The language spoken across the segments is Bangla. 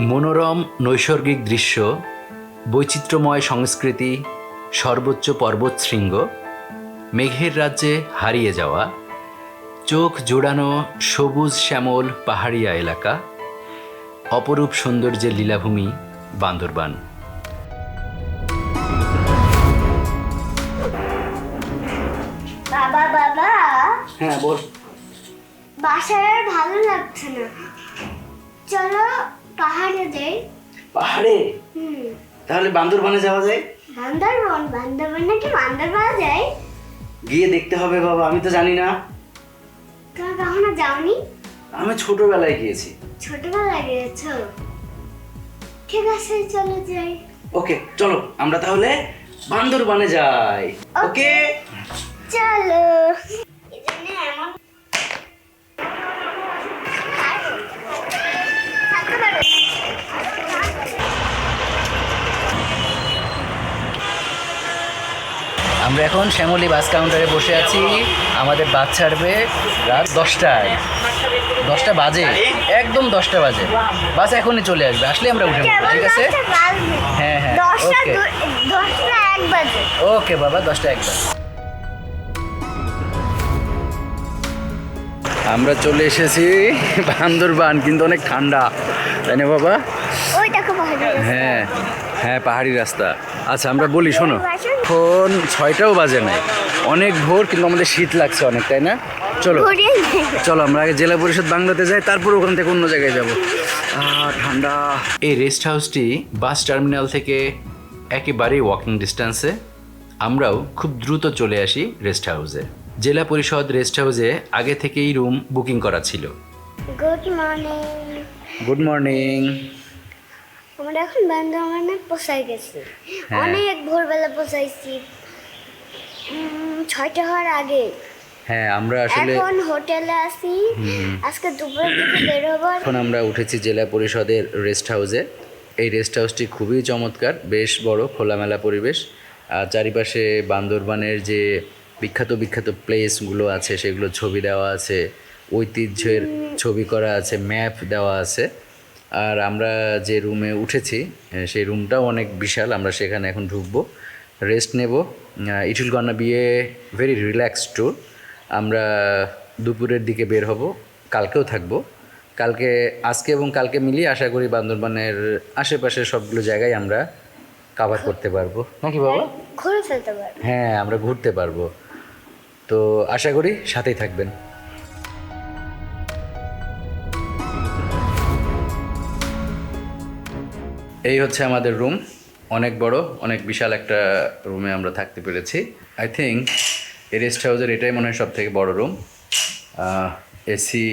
মনোরম নৈসর্গিক দৃশ্য বৈচিত্র্যময় সংস্কৃতি সর্বোচ্চ পর্বতশৃঙ্গ মেঘের রাজ্যে হারিয়ে যাওয়া চোখ জোড়ানো সবুজ শ্যামল পাহাড়িয়া এলাকা অপরূপ সৌন্দর্যের লীলাভূমি বান্দরবান। বাবা বাবা। হ্যাঁ বল। বাসায় আর ভালো লাগছে না। চলো পাহাড়ে যাই পাহাড়ে? হুম। তাহলে বান্দরবানে যাওয়া যায়? বান্দরবন বান্দরবন নাকি বান্দরবান যায়? গিয়ে দেখতে হবে বাবা আমি তো জানি না। তুমি কখনো যাওনি? আমি ছোটবেলায় গিয়েছি। ছোটবেলায় গিয়েছো? ঠিক আছে চলো যাই। ওকে চলো আমরা তাহলে বান্দরবানে যাই। ওকে? আমরা এখন শ্যামলী বাস কাউন্টারে বসে আছি। আমাদের বাস ছাড়বে রাত দশটায়। দশটা বাজে। একদম দশটা বাজে। বাস এখনই চলে আসবে। আসলে আমরা উঠে পড়ব ঠিক আছে? হ্যাঁ, হ্যাঁ, ওকে okay. দু- দশটা এক বাজে। ওকে বাবা আমরা চলে এসেছি বান্দরবান কিন্তু অনেক ঠান্ডা। তাই না বাবা? হ্যাঁ হ্যাঁ পাহাড়ি রাস্তা। আচ্ছা আমরা বলি শোনো? এখন ছয়টাও বাজে নাই। অনেক ভোর কিন্তু আমাদের শীত লাগছে অনেক তাই না? চলো। চলো আমরা আগে জেলা পরিষদ বাংলাতে যাই তারপর ওখান থেকে অন্য জায়গায় যাব। ঠান্ডা। এই রেস্ট হাউসটি বাস টার্মিনাল থেকে একেবারেই ওয়াকিং ডিস্টেন্সে আমরাও খুব দ্রুত চলে আসি রেস্ট হাউসে। জেলা পরিষদ রেস্ট হাউসে আগে থেকেই রুম বুকিং করা ছিল। গুড মর্নিং গুড মর্নিং আমরা এখন বান্দরবানে পোষাই গেছি। হ্যাঁ। অনেক ভোরবেলা পোষাইছি ছয়টা হওয়ার আগে। হ্যাঁ আমরা আসলে এখন হোটেলে আছি। আজকে দুপুরের দিকে বের হব। এখন আমরা উঠেছি জেলা পরিষদের রেস্ট হাউসে। এই রেস্ট হাউসটি খুবই চমৎকার বেশ বড় খোলামেলা পরিবেশ। আর চারিপাশে বান্দরবানের যে বিখ্যাত বিখ্যাত প্লেসগুলো আছে সেগুলো ছবি দেওয়া আছে ঐতিহ্যের ছবি করা আছে ম্যাপ দেওয়া আছে। আর আমরা যে রুমে উঠেছি সেই রুমটাও অনেক বিশাল আমরা সেখানে এখন ঢুকবো। রেস্ট নেব। It will gonna be a very relax tour আমরা দুপুরের দিকে বের হব কালকেও থাকব। কালকে আজকে এবং কালকে মিলিয়ে আশা করি বান্দরবানের আশেপাশের সবগুলো জায়গায় আমরা কাভার করতে পারব। নাকি বাবা? ঘুরে ফেলতে পারব। হ্যাঁ আমরা ঘুরতে পারব। তো আশা করি সাথেই থাকবেন। এই হচ্ছে আমাদের রুম অনেক বড়, অনেক বিশাল একটা রুমে আমরা থাকতে পেরেছি। আই থিঙ্ক এই রেস্ট হাউসের এটাই মনে হয় সব থেকে বড় রুম এসি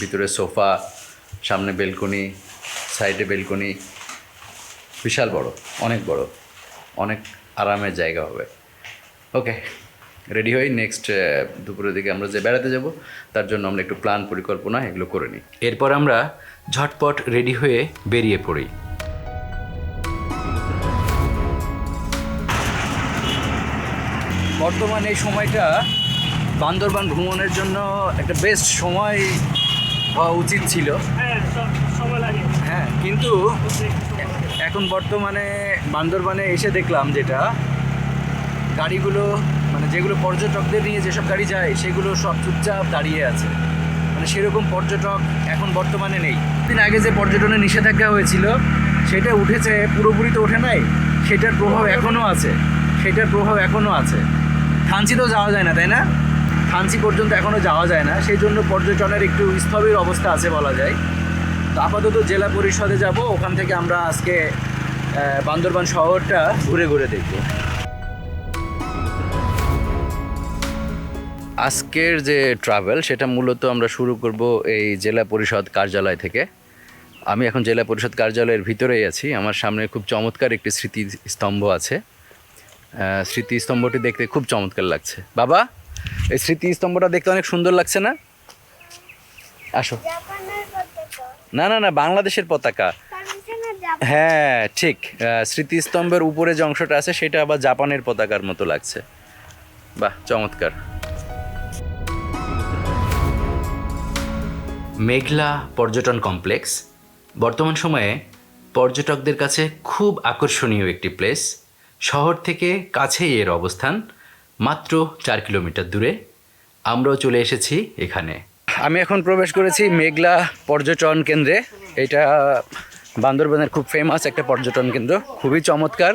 ভিতরে সোফা, সামনে বেলকনি সাইডে বেলকনি বিশাল বড়, অনেক বড়, অনেক আরামের জায়গা হবে। ওকে রেডি হই নেক্সট দুপুরের দিকে আমরা যে বেড়াতে যাব, তার জন্য আমরা একটু প্ল্যান পরিকল্পনা এগুলো করে নিই। এরপর আমরা ঝটপট রেডি হয়ে বেরিয়ে পড়ি। বর্তমান এই সময়টা বান্দরবান ভ্রমণের জন্য একটা বেস্ট সময় হওয়া উচিত ছিল। হ্যাঁ কিন্তু এখন বর্তমানে বান্দরবানে এসে দেখলাম যেটা গাড়িগুলো মানে যেগুলো পর্যটকদের নিয়ে যেসব গাড়ি যায় সেগুলো সব চুপচাপ দাঁড়িয়ে আছে। মানে সেরকম পর্যটক এখন বর্তমানে নেই। দিন আগে যে পর্যটনের নিষেধাজ্ঞা হয়েছিল সেটা উঠেছে পুরোপুরি তো ওঠে নাই। সেটার প্রভাব এখনও আছে। সেটার প্রভাব এখনও আছে। থানচি তো যাওয়া যায় না, তাই না? থানচি পর্যন্ত এখনও যাওয়া যায় না সেই জন্য পর্যটনের একটু স্থবির অবস্থা আছে বলা যায়। তো আপাতত জেলা পরিষদে যাব, ওখান থেকে আমরা আজকে বান্দরবান শহরটা ঘুরে ঘুরে দেখব। আজকের যে ট্রাভেল সেটা মূলত আমরা শুরু করব এই জেলা পরিষদ কার্যালয় থেকে। আমি এখন জেলা পরিষদ কার্যালয়ের ভিতরেই আছি, আমার সামনে খুব চমৎকার একটি স্মৃতি স্তম্ভ আছে। স্মৃতিস্তম্ভটি দেখতে খুব চমৎকার লাগছে। বাবা, এই স্মৃতিস্তম্ভটা দেখতে অনেক সুন্দর লাগছে না? আসো। না না না, বাংলাদেশের পতাকা। হ্যাঁ ঠিক। স্মৃতিস্তম্ভের উপরে যে অংশটা আছে, সেটা আবার জাপানের পতাকার মতো লাগছে। বাহ, চমৎকার। মেঘলা পর্যটন কমপ্লেক্স। বর্তমান সময়ে পর্যটকদের কাছে খুব আকর্ষণীয় একটি প্লেস। শহর থেকে কাছেই এর অবস্থান, মাত্র চার কিলোমিটার দূরে। আমরাও চলে এসেছি এখানে। আমি এখন প্রবেশ করেছি মেঘলা পর্যটন কেন্দ্রে। এটা বান্দরবানের খুব ফেমাস একটা পর্যটন কেন্দ্র, খুবই চমৎকার।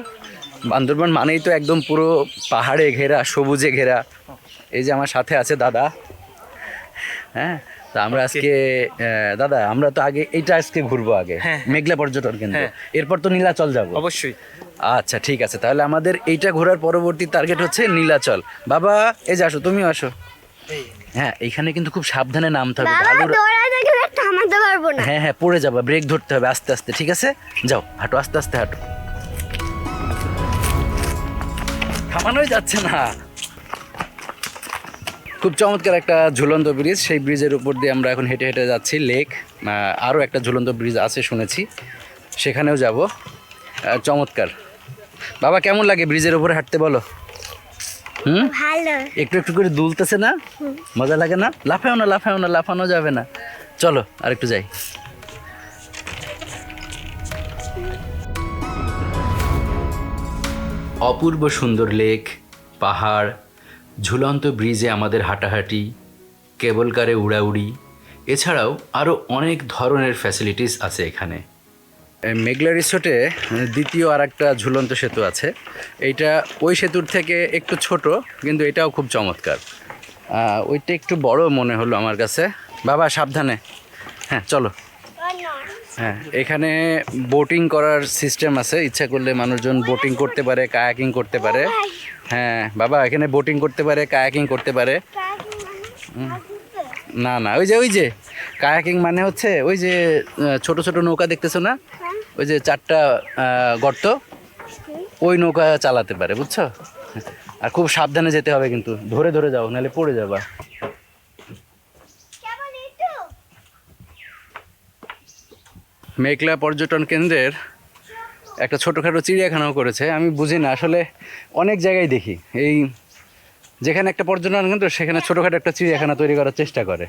বান্দরবান মানেই তো একদম পুরো পাহাড়ে ঘেরা, সবুজে ঘেরা। এই যে আমার সাথে আছে দাদা। হ্যাঁ? তা আমরা আজকে দাদা আমরা তো আগে এইটা আজকে ঘুরবো আগে। হ্যাঁ। মেঘলা পর্যটন কেন্দ্র। হ্যাঁ। এরপর তো নীলাচল যাব। অবশ্যই। আচ্ছা ঠিক আছে। তাহলে আমাদের এইটা ঘোরার পরবর্তী টার্গেট হচ্ছে নীলাচল। বাবা এই যে আসো তুমিও আসো। হ্যাঁ এইখানে কিন্তু খুব সাবধানে নামতে হবে। থামাতে পারব না। হ্যাঁ হ্যাঁ পড়ে যাবা ব্রেক ধরতে হবে আস্তে আস্তে ঠিক আছে? যাও হাঁটো আস্তে আস্তে হাঁটো। থামানোই যাচ্ছে না। খুব চমৎকার একটা ঝুলন্ত ব্রিজ। সেই ব্রিজের উপর দিয়ে আমরা এখন হেঁটে হেঁটে যাচ্ছি লেক আরও একটা ঝুলন্ত ব্রিজ আছে শুনেছি সেখানেও যাব। চমৎকার। বাবা কেমন লাগে ব্রিজের উপরে হাঁটতে বলো? হুম? ভালো। একটু একটু করে দুলতেছে না? মজা লাগে না? লাফাও না লাফাও না লাফানো যাবে না। চলো আর একটু যাই। অপূর্ব সুন্দর লেক পাহাড় ঝুলন্ত ব্রিজে আমাদের হাঁটাহাঁটি, কেবল কারে উড়াউড়ি, এছাড়াও আরও অনেক ধরনের ফ্যাসিলিটিস আছে এখানে। মেঘলা রিসোর্টে দ্বিতীয় আর একটা ঝুলন্ত সেতু আছে। এইটা ওই সেতুর থেকে একটু ছোট, কিন্তু এটাও খুব চমৎকার। ওইটা একটু বড় মনে হলো আমার কাছে। বাবা, সাবধানে। হ্যাঁ চলো। হ্যাঁ এখানে বোটিং করার সিস্টেম আছে। ইচ্ছা করলে মানুষজন বোটিং করতে পারে কায়াকিং করতে পারে। হ্যাঁ বাবা, এখানে বোটিং করতে পারে কায়াকিং করতে পারে। না না, ওই যে ওই যে কায়াকিং মানে হচ্ছে, ওই যে ছোট ছোট নৌকা দেখতেছো না? ওই যে চারটা গর্ত, ওই নৌকা চালাতে পারে, বুঝছ? আর খুব সাবধানে যেতে হবে কিন্তু, ধরে ধরে যাও, নাহলে পড়ে যাবা। মেঘলা পর্যটন কেন্দ্রের একটা ছোটোখাটো চিড়িয়াখানাও করেছে, আমি বুঝি না। আসলে অনেক জায়গায় দেখি, এই যেখানে একটা পর্যটন কেন্দ্র, সেখানে ছোটোখাটো একটা চিড়িয়াখানা তৈরি করার চেষ্টা করে।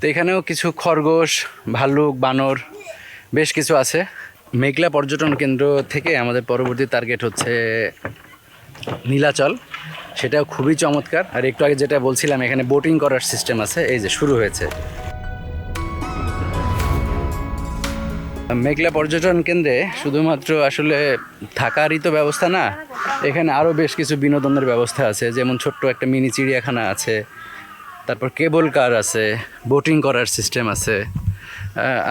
তো এখানেও কিছু খরগোশ, ভাল্লুক, বানর, বেশ কিছু আছে। মেঘলা পর্যটন কেন্দ্র থেকে আমাদের পরবর্তী টার্গেট হচ্ছে নীলাচল। সেটাও খুবই চমৎকার। আর একটু আগে যেটা বলছিলাম, এখানে বোটিং করার সিস্টেম আছে, এই যে শুরু হয়েছে। মেঘলা পর্যটন কেন্দ্রে শুধুমাত্র আসলে থাকারই তো ব্যবস্থা না, এখানে আরও বেশ কিছু বিনোদনের ব্যবস্থা আছে, যেমন ছোট্ট একটা মিনি চিড়িয়াখানা আছে, তারপর কেবল কার আছে বোটিং করার সিস্টেম আছে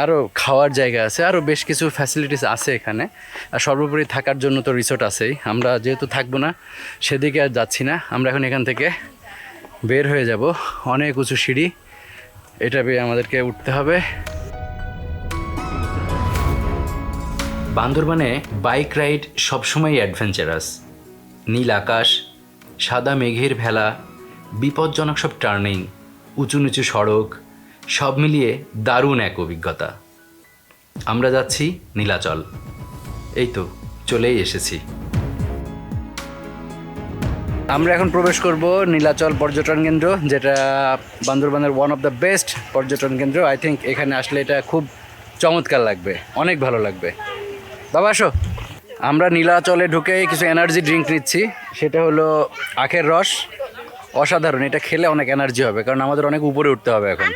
আরও খাওয়ার জায়গা আছে আরও বেশ কিছু ফ্যাসিলিটিস আছে এখানে, আর সর্বোপরি থাকার জন্য তো রিসোর্ট আছেই, আমরা যেহেতু থাকব না, সেদিকে আর যাচ্ছি না, আমরা এখন এখান থেকে বের হয়ে যাব, অনেক উঁচু সিঁড়ি, এটা বেয়ে আমাদেরকে উঠতে হবে। বান্দরবানে বাইক রাইড সবসময় অ্যাডভেঞ্চারাস। নীল আকাশ, সাদা মেঘের ভেলা, বিপজ্জনক সব টার্নিং, উঁচু নিচু সড়ক, সব মিলিয়ে দারুণ এক অভিজ্ঞতা। আমরা যাচ্ছি নীলাচল। এই তো, চলেই এসেছি। আমরা এখন প্রবেশ করব নীলাচল পর্যটন কেন্দ্র, যেটা বান্দরবানের ওয়ান অফ দ্য বেস্ট পর্যটন কেন্দ্র। আই থিঙ্ক এখানে আসলে এটা খুব চমৎকার লাগবে, অনেক ভালো লাগবে। বাবা আসো। আমরা নীলাচলে ঢুকে কিছু এনার্জি ড্রিঙ্ক নিচ্ছি। সেটা হলো আখের রস। অসাধারণ এটা খেলে অনেক এনার্জি হবে কারণ আমাদের অনেক উপরে উঠতে হবে এখন।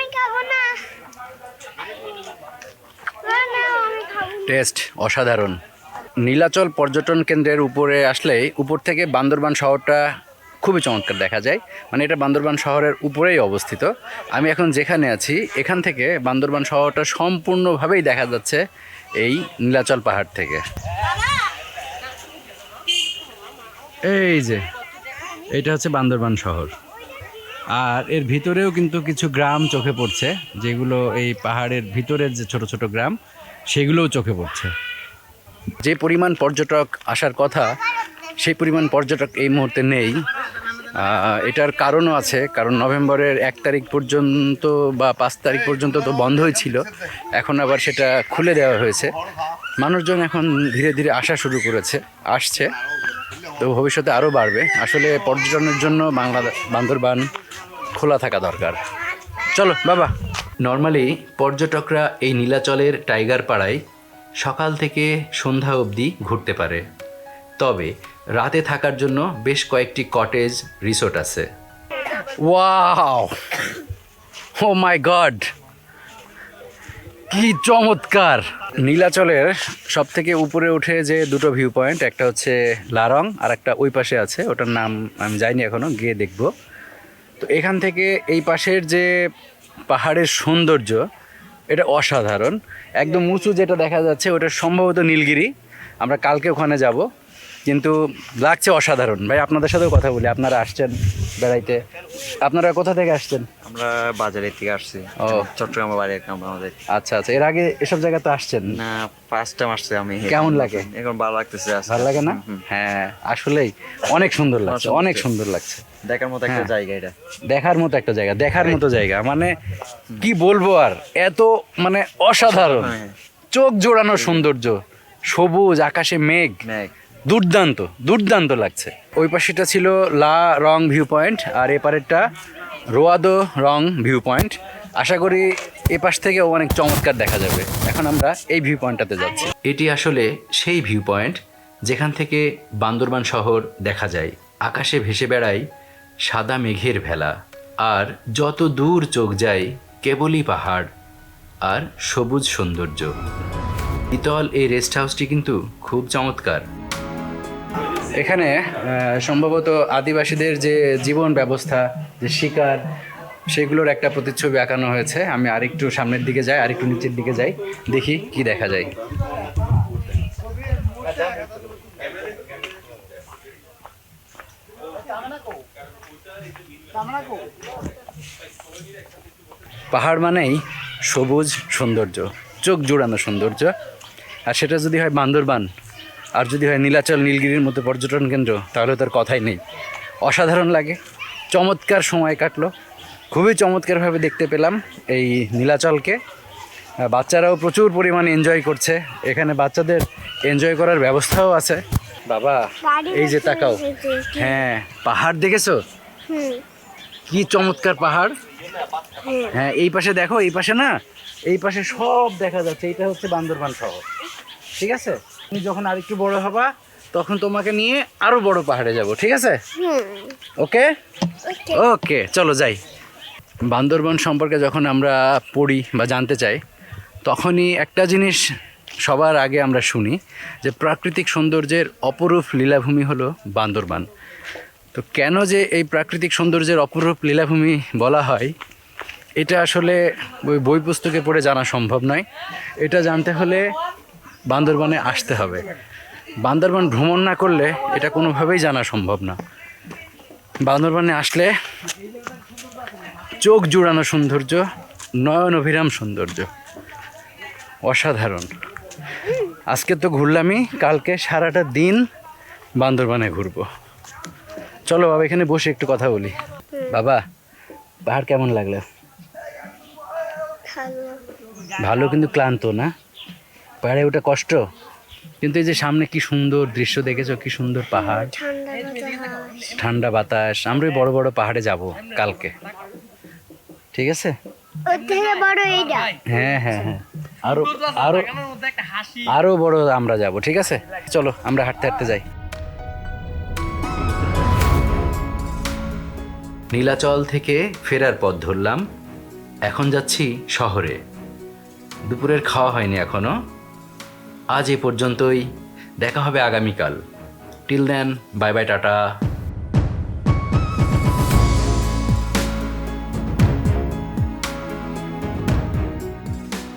টেস্ট অসাধারণ। নীলাচল পর্যটন কেন্দ্রের উপরে আসলেই উপর থেকে বান্দরবান শহরটা খুবই চমৎকার দেখা যায়। মানে এটা বান্দরবান শহরের উপরেই অবস্থিত। আমি এখন যেখানে আছি এখান থেকে বান্দরবান শহরটা সম্পূর্ণভাবেই দেখা যাচ্ছে। এই নীলাচল পাহাড় থেকে। এই যে, এটা হচ্ছে বান্দরবান শহর। আর এর ভিতরেও কিন্তু কিছু গ্রাম চোখে পড়ছে, যেগুলো এই পাহাড়ের ভিতরের যে ছোট ছোট গ্রাম, সেগুলোও চোখে পড়ছে। যে পরিমাণ পর্যটক আসার কথা, সেই পরিমাণ পর্যটক এই মুহূর্তে নেই। এটার কারণও আছে, কারণ নভেম্বরের এক তারিখ পর্যন্ত বা পাঁচ তারিখ পর্যন্ত তো বন্ধই ছিল। এখন আবার সেটা খুলে দেওয়া হয়েছে। মানুষজন এখন ধীরে ধীরে আসা শুরু করেছে, আসছে। তো ভবিষ্যতে আরও বাড়বে। আসলে পর্যটনের জন্য বাংলা বান্দরবান খোলা থাকা দরকার। চলো, বাবা। নর্মালি পর্যটকরা এই নীলাচলের টাইগার পাড়ায় সকাল থেকে সন্ধ্যা অবধি ঘুরতে পারে। তবে রাতে থাকার জন্য বেশ কয়েকটি কটেজ রিসোর্ট আছে। ওয়াও! ও মাই গড কি চমৎকার! নীলাচলের সব থেকে উপরে উঠে যে দুটো ভিউ পয়েন্ট একটা হচ্ছে লারং আর একটা ওই পাশে আছে। ওটার নাম আমি যাইনি এখনও, গিয়ে দেখব। তো এখান থেকে এই পাশের যে পাহাড়ের সৌন্দর্য, এটা অসাধারণ। একদম উঁচু যেটা দেখা যাচ্ছে, ওটা সম্ভবত নীলগিরি। আমরা কালকে ওখানে যাব। কিন্তু লাগছে অসাধারণ। ভাই আপনাদের সাথেও কথা বলি আপনারা আসছেন বেড়াইতে। আপনারা কোথা থেকে আসছেন? আমরা বাজারের থেকে আসছি। ও। চট্টগ্রাম বাড়ির কাম আমাদের। আচ্ছা আচ্ছা এর আগে এসব জায়গাতে আসছেন? না ফার্স্ট টাইম আসছি আমি। কেমন লাগে? এখন ভালো লাগতেছে ভালো লাগে না। হ্যাঁ আসলেই অনেক সুন্দর লাগছে অনেক সুন্দর লাগছে। দেখার মতো একটা হ্যাঁ। জায়গা এটা। দেখার মতো একটা জায়গা দেখার মতো জায়গা। মানে কি বলব আর এত মানে অসাধারণ। হ্যাঁ। চোখ জোড়ানো সৌন্দর্য সবুজ আকাশে মেঘ। ম্যাগ দুর্দান্ত দুর্দান্ত লাগছে। ওই পাশেটা ছিল লা রং ভিউ পয়েন্ট আর এপারেরটা রোয়াদো রং ভিউ পয়েন্ট আশা করি এ পাশ থেকেও অনেক চমৎকার দেখা যাবে। এখন আমরা এই ভিউ পয়েন্টটাতে যাচ্ছি। এটি আসলে সেই ভিউ পয়েন্ট যেখান থেকে বান্দরবান শহর দেখা যায়। আকাশে ভেসে বেড়ায় সাদা মেঘের ভেলা আর যত দূর চোখ যায় কেবলই পাহাড় আর সবুজ সৌন্দর্য। ইতল এই রেস্ট হাউসটি কিন্তু খুব চমৎকার। এখানে সম্ভবত আদিবাসীদের যে জীবন ব্যবস্থা, যে শিকার, সেগুলোর একটা প্রতিচ্ছবি আঁকানো হয়েছে। আমি আরেকটু সামনের দিকে যাই, আরেকটু নিচের দিকে যাই, দেখি কি দেখা যায়। পাহাড় মানেই সবুজ সৌন্দর্য, চোখ জোড়ানো সৌন্দর্য। আর সেটা যদি হয় বান্দরবান আর যদি হয় নীলাচল নীলগিরির মতো পর্যটন কেন্দ্র তাহলে তার কথাই নেই। অসাধারণ লাগে। চমৎকার সময় কাটলো। খুবই চমৎকারভাবে দেখতে পেলাম এই নীলাচলকে। বাচ্চারাও প্রচুর পরিমাণে এনজয় করছে। এখানে বাচ্চাদের এনজয় করার ব্যবস্থাও আছে। বাবা এই যে তাকাও। হ্যাঁ পাহাড় দেখেছ? কি চমৎকার পাহাড়। হ্যাঁ। এই পাশে দেখো এই পাশে না এই পাশে সব দেখা যাচ্ছে। এটা হচ্ছে বান্দরবান শহর। ঠিক আছে? তুমি যখন আরেকটু বড় হবা তখন তোমাকে নিয়ে আরও বড় পাহাড়ে যাব ঠিক আছে? ওকে? ওকে। ওকে চলো যাই। বান্দরবন সম্পর্কে যখন আমরা পড়ি বা জানতে চাই তখনই একটা জিনিস সবার আগে আমরা শুনি যে প্রাকৃতিক সৌন্দর্যের অপরূপ লীলাভূমি হলো বান্দরবান। তো কেন যে এই প্রাকৃতিক সৌন্দর্যের অপরূপ লীলাভূমি বলা হয় এটা আসলে ওই বই পুস্তকে পড়ে জানা সম্ভব নয়। এটা জানতে হলে বান্দরবানে আসতে হবে। বান্দরবান ভ্রমণ না করলে এটা কোনোভাবেই জানা সম্ভব না। বান্দরবানে আসলে চোখ জুড়ানো সৌন্দর্য নয়ন অভিরাম সৌন্দর্য। অসাধারণ। আজকে তো ঘুরলামই কালকে সারাটা দিন বান্দরবানে ঘুরবো। চলো বাবা এখানে বসে একটু কথা বলি। বাবা পাহাড় কেমন লাগল? ভালো। কিন্তু ক্লান্ত না? পাহাড়ে ওটা কষ্ট? কিন্তু এই যে সামনে কি সুন্দর দৃশ্য দেখেছ কি সুন্দর পাহাড়? ঠান্ডা বাতাস। আমরা বড় বড় পাহাড়ে যাব কালকে। ঠিক আছে? হ্যাঁ হ্যাঁ হ্যাঁ। আরও আরও আরও বড় আমরা যাব ঠিক আছে? চলো আমরা হাঁটতে হাঁটতে যাই। নীলাচল থেকে ফেরার পথ ধরলাম। এখন যাচ্ছি শহরে। দুপুরের খাওয়া হয়নি এখনও। আজ এ পর্যন্তই। দেখা হবে আগামীকাল। Till then bye bye tata.